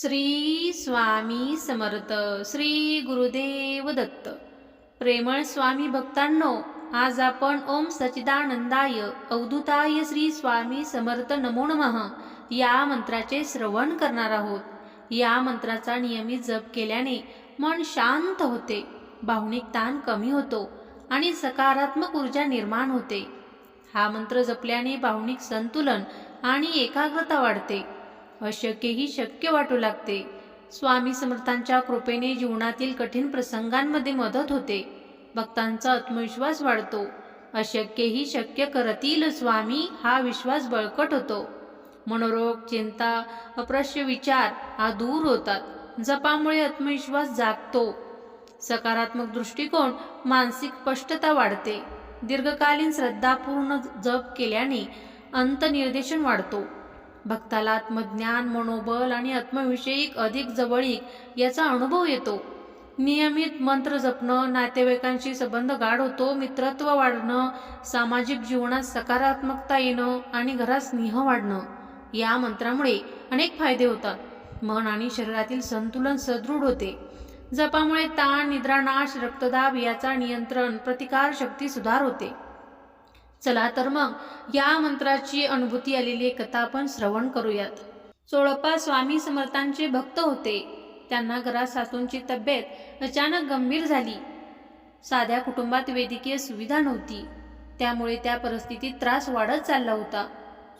श्री स्वामी समर्थ श्री गुरुदेव दत्त. प्रेमळ स्वामी भक्तांनो आज आपण ओम सचिदानंदाय अवधूताय श्री स्वामी समर्थ नमो नमः या मंत्राचे श्रवण करणार आहोत. या मंत्राचा नियमित जप केल्याने मन शांत होते भावनिक ताण कमी होतो आणि सकारात्मक ऊर्जा निर्माण होते. हा मंत्र जपल्याने भावनिक संतुलन आणि एकाग्रता वाढते. अशक्यही शक्य वाटू लागते. स्वामी समर्थांच्या कृपेने जीवनातील कठीण प्रसंगांमध्ये मदत होते. भक्तांचा आत्मविश्वास वाढतो. अशक्यही शक्य करतील स्वामी हा विश्वास बळकट होतो. मनोरोग चिंता अप्रश्य विचार हा दूर होतात. जपामुळे आत्मविश्वास जागतो. सकारात्मक दृष्टिकोन मानसिक स्पष्टता वाढते. दीर्घकालीन श्रद्धापूर्ण जप केल्याने अंतनिर्देशन वाढतो. भक्ताला आत्मज्ञान मनोबल आणि आत्मविषयिक अधिक जवळीक याचा अनुभव येतो. नियमित मंत्र जपणं नातेवाईकांशी संबंध गाढ होतो मित्रत्व वाढणं सामाजिक जीवनात सकारात्मकता येणं आणि घरात स्नेह वाढणं या मंत्रामुळे अनेक फायदे होतात. मन आणि शरीरातील संतुलन सदृढ होते. जपामुळे ताण निद्रानाश रक्तदाब याचा नियंत्रण प्रतिकार शक्ती सुधार होते. चला तर मग या मंत्राची अनुभूती आलेली कथा आपण श्रवण करूयात. चोळप्पा स्वामी समर्थांचे भक्त होते. त्यांना घरात सासूंची तब्येत अचानक गंभीर झाली. साध्या कुटुंबात वैद्यकीय सुविधा नव्हती. त्यामुळे त्या परिस्थितीत त्रास वाढत चालला होता.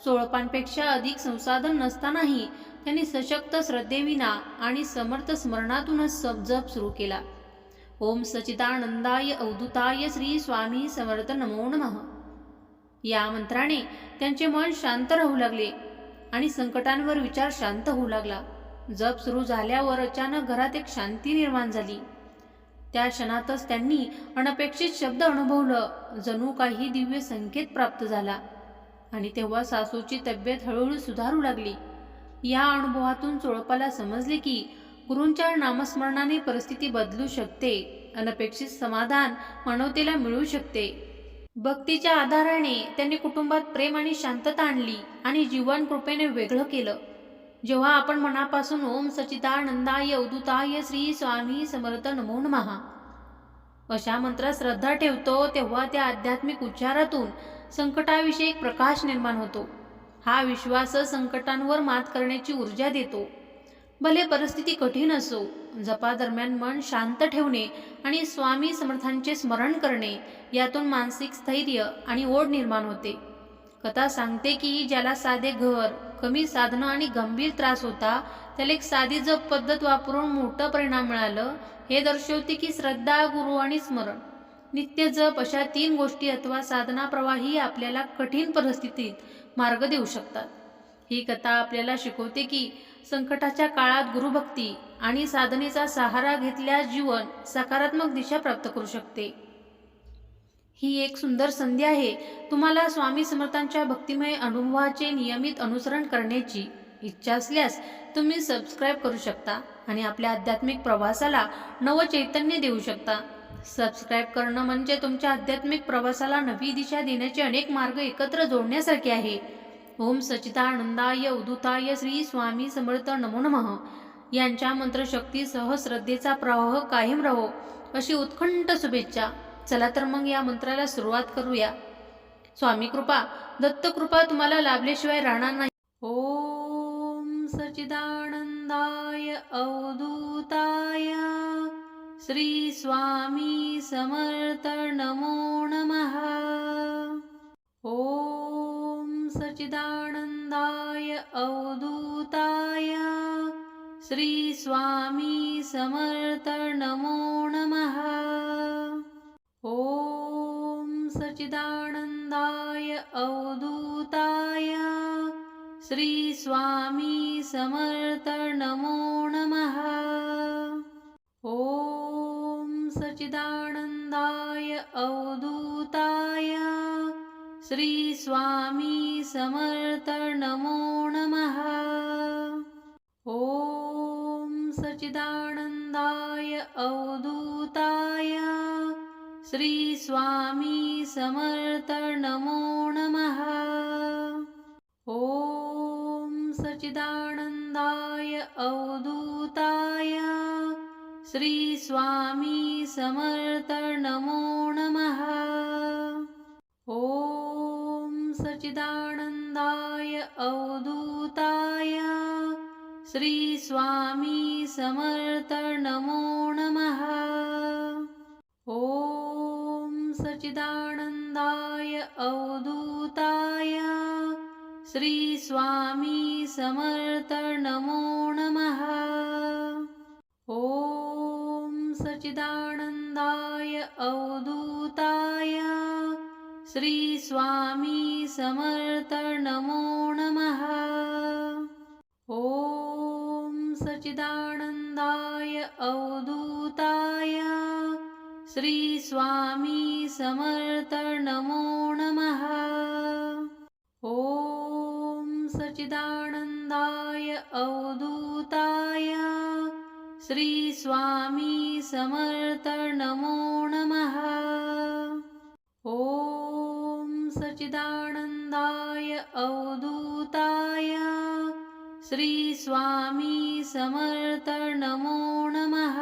चोळपांपेक्षा अधिक संसाधन नसतानाही त्यांनी सशक्त श्रद्धेविना आणि समर्थ स्मरणातूनच सब जप सुरू केला. ओम सचिदानंदाय अवधूताय श्री स्वामी समर्थ नमो नमः. या मंत्राने त्यांचे मन शांत राहू लागले आणि संकटांवर विचार शांत होऊ लागला. जप सुरू झाल्यावर अचानक घरात एक शांती निर्माण झाली. त्या क्षणातच त्यांनी अनपेक्षित शब्द अनुभवलं. जणू काही दिव्य संकेत प्राप्त झाला आणि तेव्हा सासूची तब्येत हळूहळू सुधारू लागली. या अनुभवातून चोळपाला समजले की गुरूंच्या नामस्मरणाने परिस्थिती बदलू शकते. अनपेक्षित समाधान मानवतेला मिळू शकते. भक्तीच्या आधाराने त्यांनी कुटुंबात प्रेम आणि शांतता आणली आणि जीवन कृपेने वेगळं केलं. जेव्हा आपण मनापासून ओम सचिदानंदाय अवधूताय श्री स्वामी समर्थ नमो महा अशा मंत्रात श्रद्धा ठेवतो तेव्हा त्या आध्यात्मिक उच्चारातून संकटाविषयी एक प्रकाश निर्माण होतो. हा विश्वास संकटांवर मात करण्याची ऊर्जा देतो. भले परिस्थिती कठीण असो जपादरम्यान मन शांत ठेवणे आणि स्वामी समर्थांचे स्मरण करणे यातून मानसिक स्थैर्य आणि ओढ निर्माण होते. कथा सांगते की ज्याला साधे घर कमी साधनं आणि गंभीर त्रास होता त्याला एक साधी जप पद्धत वापरून मोठं परिणाम मिळालं हे दर्शवते की श्रद्धा गुरु आणि स्मरण. नित्य जप अशा तीन गोष्टी अथवा साधना प्रवाही आपल्याला कठीण परिस्थितीत मार्ग देऊ शकतात. ही कथा आपल्याला शिकवते की संकटाच्या काळात गुरुभक्ती आणि साधनेचा सहारा घेतल्यास जीवन सकारात्मक दिशा प्राप्त करू शकते. ही एक सुंदर संधी आहे. तुम्हाला स्वामी समर्थांच्या भक्तिमय अनुभवाचे नियमित अनुसरण करण्याची इच्छा असल्यास तुम्ही सबस्क्राईब करू शकता आणि आपल्या आध्यात्मिक प्रवासाला नवचैतन्य देऊ शकता. सबस्क्राईब करणं म्हणजे तुमच्या आध्यात्मिक प्रवासाला नवी दिशा देण्याचे अनेक मार्ग एकत्र जोडण्यासारखे आहे. ओम सचिदानंदाय उदुताय श्री स्वामी समर्थ नमो नमः. यांच्या मंत्रशक्तीसह श्रद्धेचा प्रवाह कायम राहो अशी उत्खंड शुभेच्छा. चला तर मग या मंत्राला सुरुवात करूया. स्वामी कृपा दत्त कृपा तुम्हाला लाभल्याशिवाय राहणार नाही. ओम सचिदानंदाय अवधूताय श्री स्वामी समर्थ नमो नमः. ओम सचिदानंदाय अवधूताय। श्री स्वामी समर्थ नमो नमः। ओम सचिदानंदाय अवधूताय। श्री स्वामी समर्थ नमो नमः। ओम सचिदानंदाय अवधूताय। श्री स्वामी समर्थ नमो नमः. ॐ सचिदानन्दाय अवधूताय. श्री स्वामी समर्थ नमो नमः. ॐ सचिदानन्दाय अवधूताय. श्री स्वामी समर्थ नमो नमः. ॐ अवधूताय। श्रीस्वामी समर्थ नमो नमः। ॐ सच्चिदानन्दाय अवधूताय। श्रीस्वामी समर्थ नमो नमः। ॐ सचिदानन्दाय अवधूताय। श्री स्वामी समर्थ नमो नमः. ॐ सचिदानन्दाय अवधूताय. श्री स्वामी समर्थ नमो नमः. ॐ सच्चिदानन्दाय अवधूताय. श्री स्वामी समर्थ नमो नमः. ॐ सच्चिदानन्दाय अवधूताय। श्री स्वामी समर्थ नमो नमः।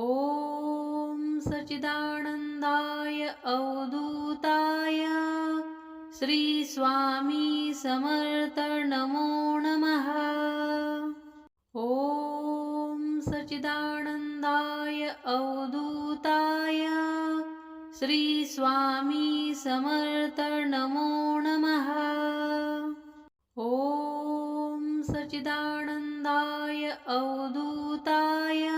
ॐ सच्चिदानन्दाय अवधूताय। श्री स्वामी समर्थ नमो नमः। ॐ सच्चिदानन्दाय अवधूताय। श्री स्वामी समर्थ नमो नमः. ॐ सचिदानन्दाय अवधूताय.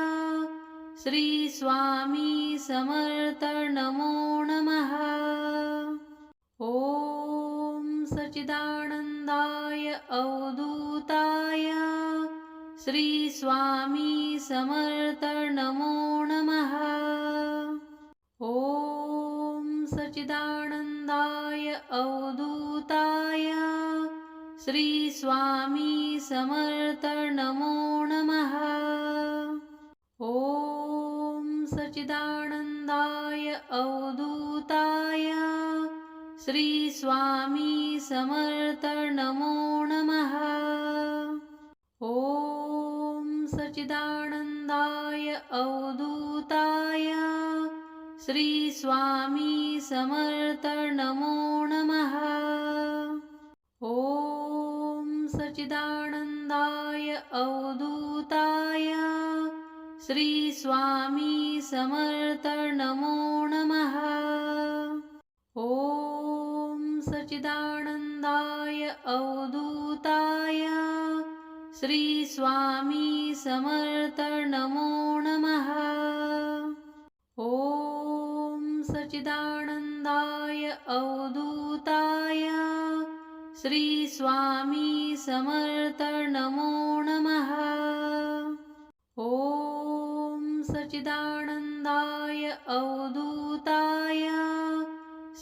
श्री स्वामी समर्थ नमो नमः. ॐ सच्चिदानन्दाय अवधूताय. श्री स्वामी समर्थ नमो नमः. ॐ सच्चिदानन्दाय अवधूताय। श्री स्वामी समर्थ नमो नमः। ॐ सच्चिदानन्दाय अवधूताय। श्री स्वामी समर्थ नमो नमः। ॐ सच्चिदानन्दाय अवधूताय। श्री स्वामी समर्थ नमो। नमः ॐ सचिदानन्दाय अवधूताय। श्री स्वामी समर्थ नमो। नमः ॐ सचिदानन्दाय अवधूताय। श्री स्वामी समर्थ नमो नमः। ॐ सच्चिदानन्दाय अवधूताय। श्री स्वामी समर्थ नमो नमः। ॐ सच्चिदानन्दाय अवधूताय।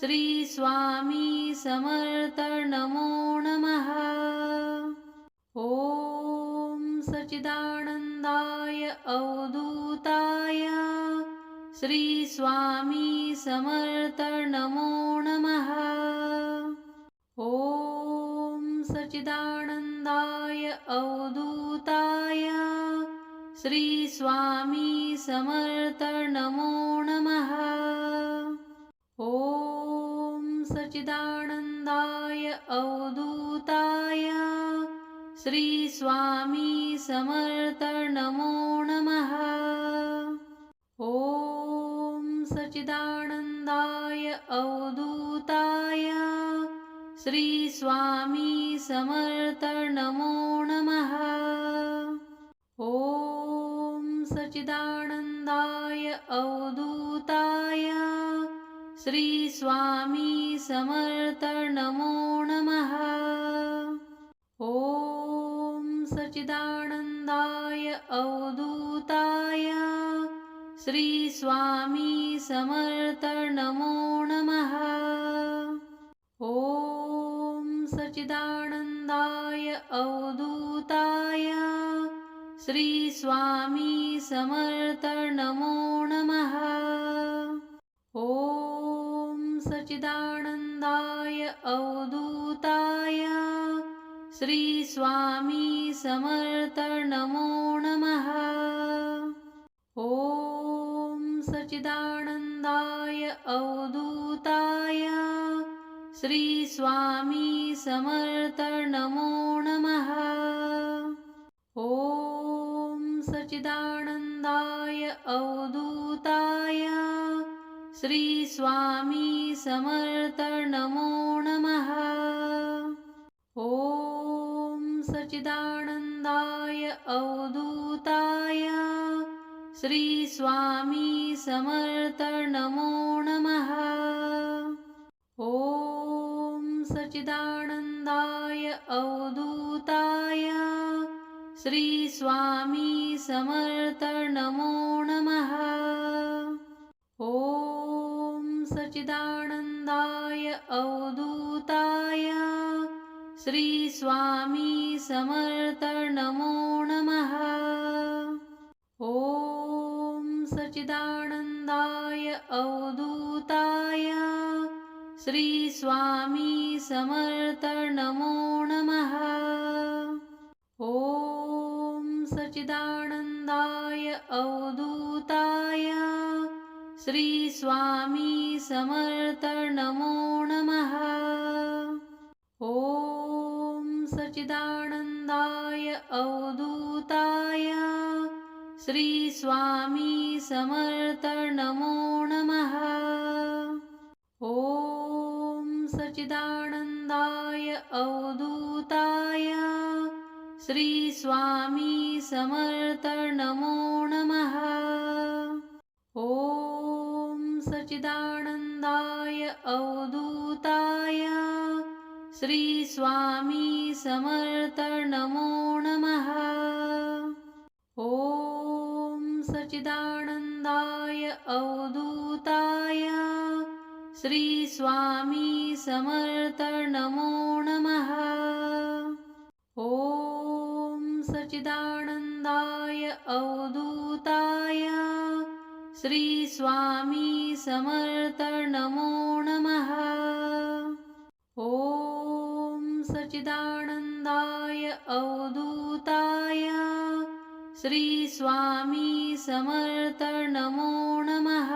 श्री स्वामी समर्थ नमो नमः। ॐ सचिदानन्दाय अवधूताय। श्री स्वामी समर्थ नमो नमः ॐ सच्चिदानन्दाय अवधूताय श्री स्वामी समर्थ नमो नमः ॐ सच्चिदानन्दाय अवधूताय श्री स्वामी समर्थ नमो नमः ॐ सचिदान अवधूताय। श्री स्वामी समर्थ नमो नमः। ॐ सच्चिदानन्दाय अवधूताय। श्री स्वामी समर्थ नमो नमः। ॐ सचिदानन्दाय अवधूताय। श्री स्वामी समर्थ नमो। नमः ॐ सच्चिदानन्दाय अवधूताय। श्री स्वामी समर्थ नमो। नमः ॐ सचिदानन्दाय अवधूताय। श्री स्वामी समर्थ नमो नमः। अवधूताय श्री स्वामी समर्थ नमो नमः। ॐ सचिदानन्दाय अवधूताय श्री स्वामी समर्थ नमो नमः। ॐ सचिदानन्दाय अवधूताय श्री स्वामी समर्थ नमो नमः. ॐ सचिदानन्दाय अवधूताय. श्री स्वामी समर्थ नमो नमः. ॐ सच्चिदानन्दाय अवधूताय. श्री स्वामी समर्थ नमो नमः. अवधूताय। श्री स्वामी समर्थ नमो नमः। ॐ सचिदानन्दाय अवधूताय। श्री स्वामी समर्थ नमो नमः। ॐ सचिदानन्दाय अवधूताय। श्री स्वामी समर्थ नमो नमः। ॐ सच्चिदानन्दाय अवधूताय। श्री स्वामी समर्थ नमो नमः। ॐ सच्चिदानन्दाय अवधूताय। श्री स्वामी समर्थ नमो नमः। सच्चिदानन्दाय अवधूताय। श्री स्वामी समर्थ नमो नमः। ॐ सच्चिदानन्दाय अवधूताय। श्री स्वामी समर्थ नमो नमः। ॐ सच्चिदानन्दाय अवधू श्री स्वामी समर्थ नमो। नमः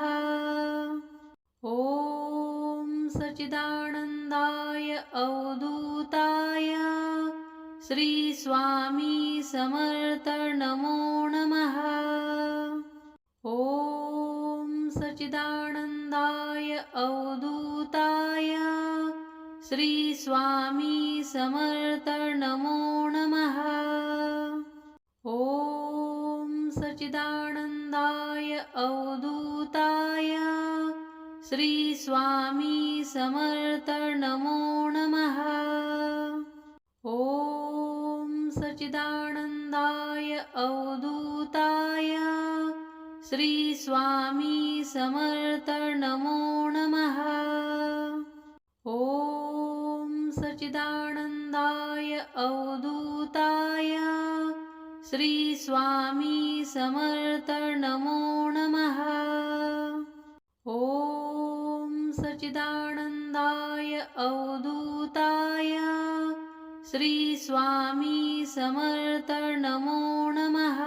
ॐ सच्चिदानन्दाय अवधूताय श्री स्वामी समर्थ नमो। नमः ॐ सच्चिदानन्दाय अवधूताय श्री स्वामी समर्थ नमो नमः। ॐ अवधूताय। श्री स्वामी समर्थ नमो नमः। ॐ सचिदानन्दाय अवधूताय। श्री स्वामी समर्थ नमो नमः। ॐ सचिदानन्दाय अवधूताय। श्री स्वामी समर्थ नमो नमः. ॐ सच्चिदानन्दाय अवधूताय. श्री स्वामी समर्थ नमो नमः.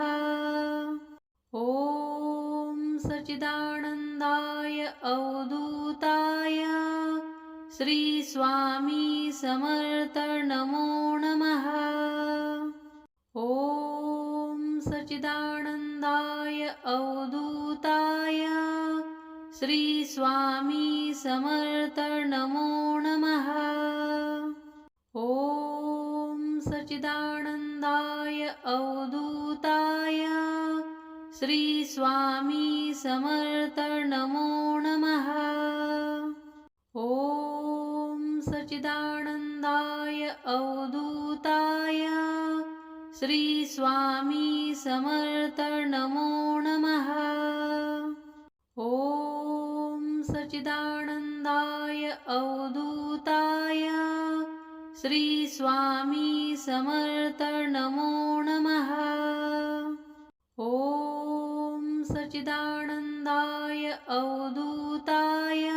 ॐ सचिदानन्दाय अवधूताय. श्री स्वामी समर्थ नमो नमः. ॐ सच्चिदानन्दाय अवधूताय। श्रीस्वामी समर्थ नमो नमः। ॐ सच्चिदानन्दाय अवधूताय। श्रीस्वामी समर्थ नमो नमः। ॐ सच्चिदानन्दाय अवधूताय। श्री स्वामी समर्थ नमो नमः. ॐ सचिदानन्दाय अवधूताय. श्री स्वामी समर्थ नमो नमः. ॐ सच्चिदानन्दाय अवधूताय.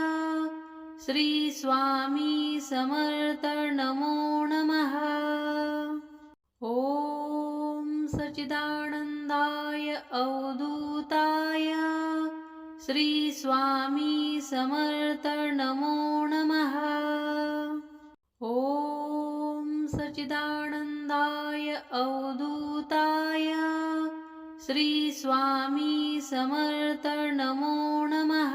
श्री स्वामी समर्थ नमो नमः. ॐ सच्चिदानन्दाय अवधूताय। श्री स्वामी समर्थ नमो नमः। ॐ सच्चिदानन्दाय अवधूताय। श्री स्वामी समर्थ नमो नमः।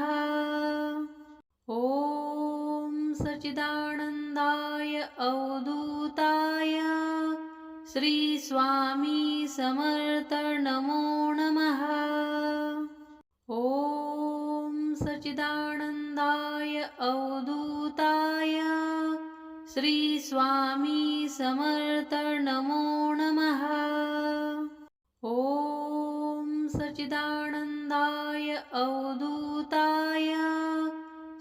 ॐ सच्चिदानन्दाय अवधूताय। श्री स्वामी समर्थ नमो नमः. ॐ सच्चिदानन्दाय अवधूताय. श्री स्वामी समर्थ नमो नमः. ॐ सच्चिदानन्दाय अवधूताय.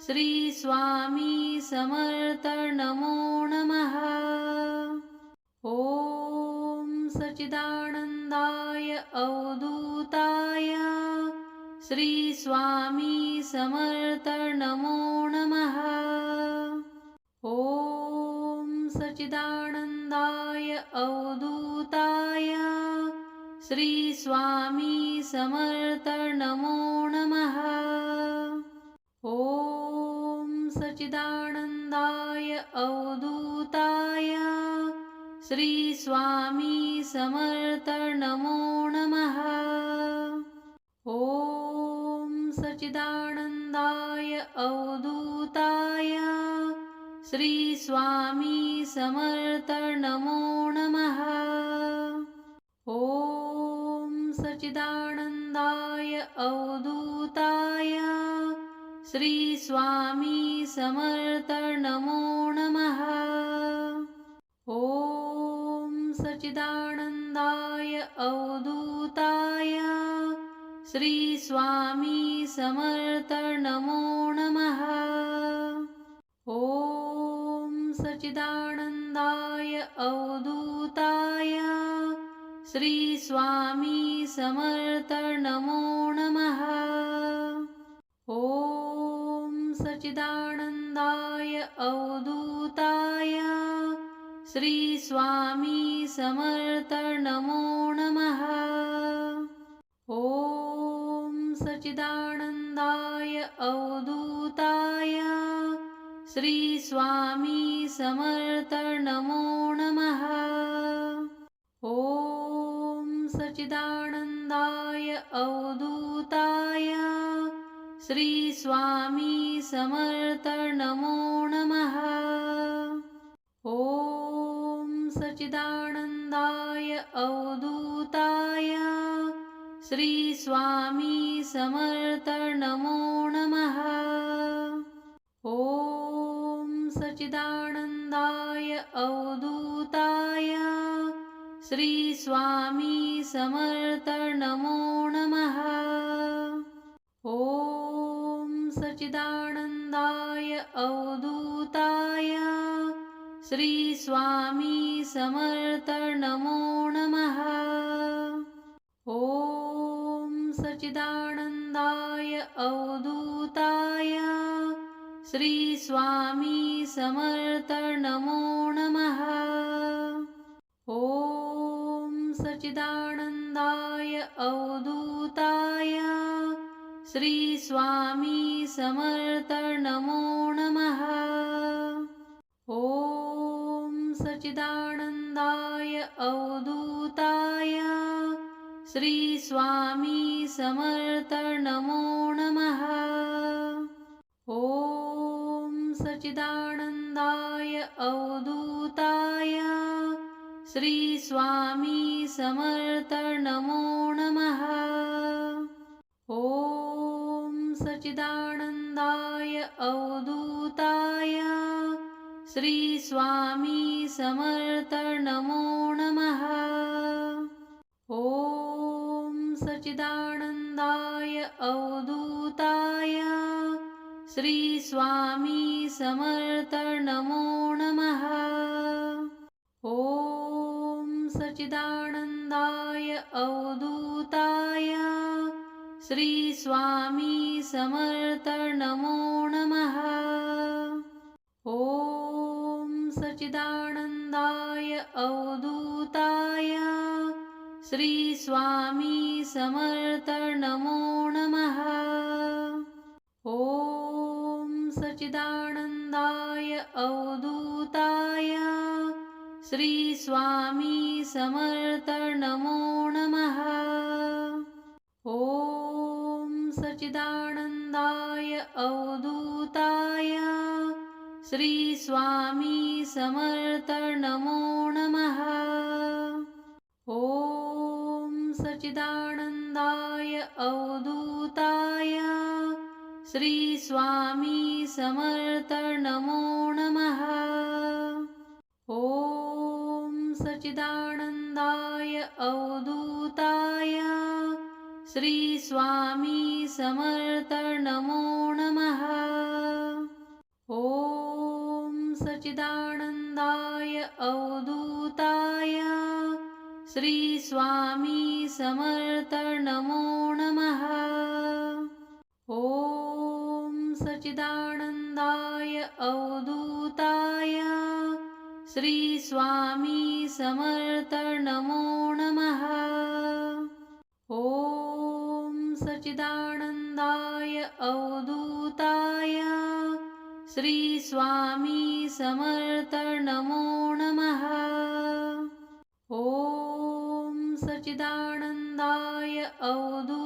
श्री स्वामी समर्थ नमो नमः. सच्चिदानन्दाय अवधूताय। श्री स्वामी समर्थ नमो नमः। ॐ सचिदानन्दाय अवधूताय। श्री स्वामी समर्थ नमो नमः। ॐ सच्चिदानन्दाय अवधूताय। श्री स्वामी समर्थ नमो। नमः ॐ सच्चिदानन्दाय अवधूताय श्री स्वामी समर्थ नमो। नमः ॐ सचिदानन्दाय अवधूताय श्री स्वामी समर्थ नमो नमः। सच्चिदानन्दाय अवधूताय। श्री स्वामी समर्थ नमो नमः। ॐ सच्चिदानन्दाय अवधूताय। श्री स्वामी समर्थ नमो नमः। ॐ सच्चिदानन्दाय अवधू समर्थ नमो नमः ॐ सच्चिदानन्दाय अवधूताय श्री स्वामी समर्थ नमो नमः ॐ सचिदानन्दाय अवधूताय श्रीस्वामी समर्थ नमो नमः अवदूताय श्रीस्वामी समर्थ नमो नमः। ॐ सचिदानन्दाय अवदूताय श्रीस्वामी समर्थ नमो नमः। ॐ सचिदानन्दाय अवदू श्री स्वामी समर्थ नमो नमः. ॐ सच्चिदानन्दाय अवधूताय. श्री स्वामी समर्थ नमो नमः. ॐ सचिदानन्दाय अवधूताय. श्री स्वामी समर्थ नमो नमः. अवधूताय। श्री स्वामी समर्थ नमो नमः। ॐ सचिदानन्दाय अवधूताय। श्री स्वामी समर्थ नमो नमः। ॐ सच्चिदानन्दाय अवधूताय। श्री स्वामी समर्थ नमो नमः। ॐ सच्चिदानन्दाय अवधूताय श्री स्वामी समर्थ नमो नमः। ॐ सच्चिदानन्दाय अवधूताय श्री स्वामी समर्थ नमो नमः। ॐ सच्चिदानन्दाय अवधूताय श्री स्वामी समर्थ नमो नमः. ॐ सचिदानन्दाय अवधूताय. श्री स्वामी समर्थ नमो नमः. ॐ सच्चिदानन्दाय अवधूताय. श्री स्वामी समर्थ नमो नमः. ॐ अवधूताय। श्री स्वामी समर्थ नमो नमः। ॐ सचिदानन्दाय अवधूताय। श्री स्वामी समर्थ नमो नमः। ॐ सच्चिदानन्दाय अवधूताय। श्री स्वामी समर्थ नमो नमः। ॐ सच्चिदानन्दाय अवधूताय। श्री स्वामी समर्थ नमो नमः। ॐ सच्चिदानन्दाय अवधूताय। श्री स्वामी समर्थ नमो नमः। ॐ सच्चिदानन्दाय अवधूताय।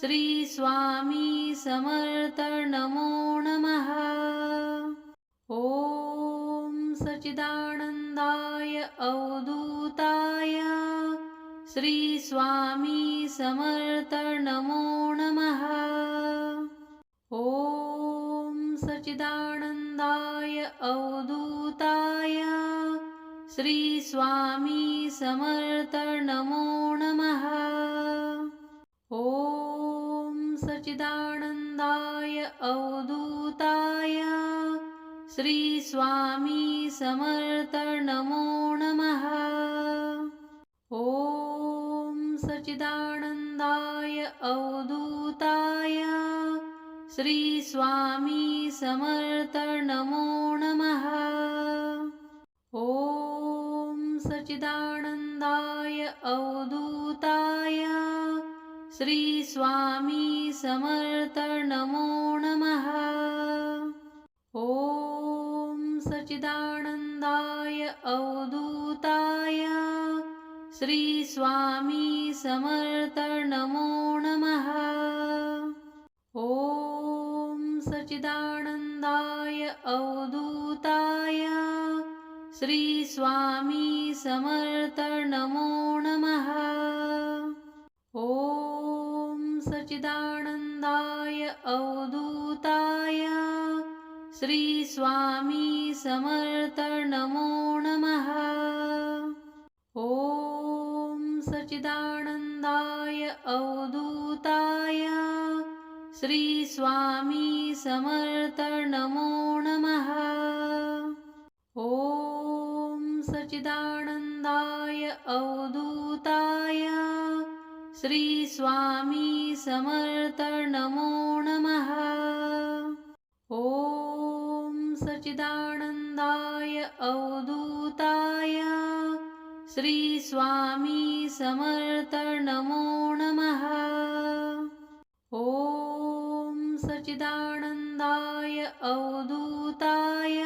श्री स्वामी समर्थ नमो नमः. ॐ सचिदानन्दाय अवधूताय. श्री स्वामी समर्थ नमो नमः. ॐ सच्चिदानन्दाय अवधूताय. श्री स्वामी समर्थ नमो नमः. सच्चिदानन्दाय अवधूताय। श्री स्वामी समर्थ नमो नमः। ॐ सच्चिदानन्दाय अवधूताय। श्री स्वामी समर्थ नमो नमः। ॐ सच्चिदानन्दाय अवधूताय। श्री स्वामी समर्थ नमो नमः. ॐ सच्चिदानन्दाय अवधूताय. श्री स्वामी समर्थ नमो नमः. ॐ सच्चिदानन्दाय अवधूताय. श्री स्वामी समर्थ नमो नमः. सच्चिदानन्दाय अवधूताय। श्री स्वामी समर्थ नमो नमः। ॐ सच्चिदानन्दाय अवधूताय। श्री स्वामी समर्थ नमो नमः। ॐ सच्चिदानन्दाय अवधूताय। श्री स्वामी समर्थ नमो नमः ॐ सचिदानन्दाय अवधूताय श्री स्वामी समर्थ नमो नमः ॐ सच्चिदानन्दाय अवधूताय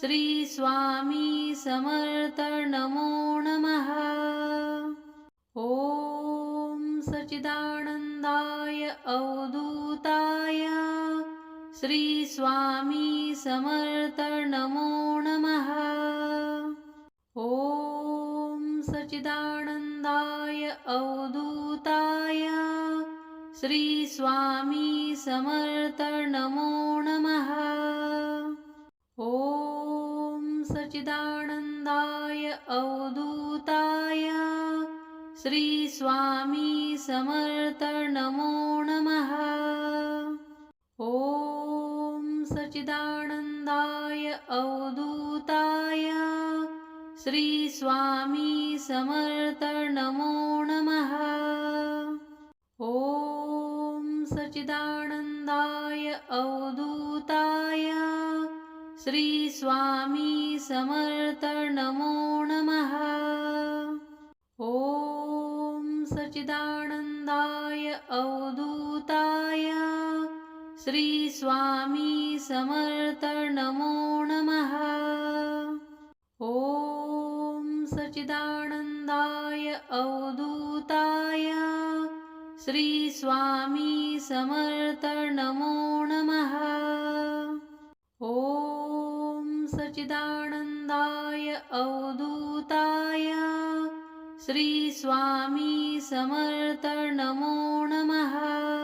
श्री स्वामी समर्थ नमो सच्चिदानन्दाय अवधूताय। श्री स्वामी समर्थ नमो नमः। ॐ सच्चिदानन्दाय अवधूताय। श्री स्वामी समर्थ नमो नमः। ॐ सच्चिदानन्दाय अवधूताय। श्री स्वामी समर्थ नमो नमः ॐ सच्चिदानन्दाय अवधूताय श्री स्वामी समर्थ नमो नमः ॐ सचिदानन्दाय अवधूताय श्री स्वामी समर्थ नमो नमः सच्चिदानन्दाय अवधूताय। श्री स्वामी समर्थ नमो नमः। ॐ सच्चिदानन्दाय अवधूताय। श्री स्वामी समर्थ नमो नमः। ॐ सचिदानन्दाय अवधूताय। श्री स्वामी समर्थ नमो नमः।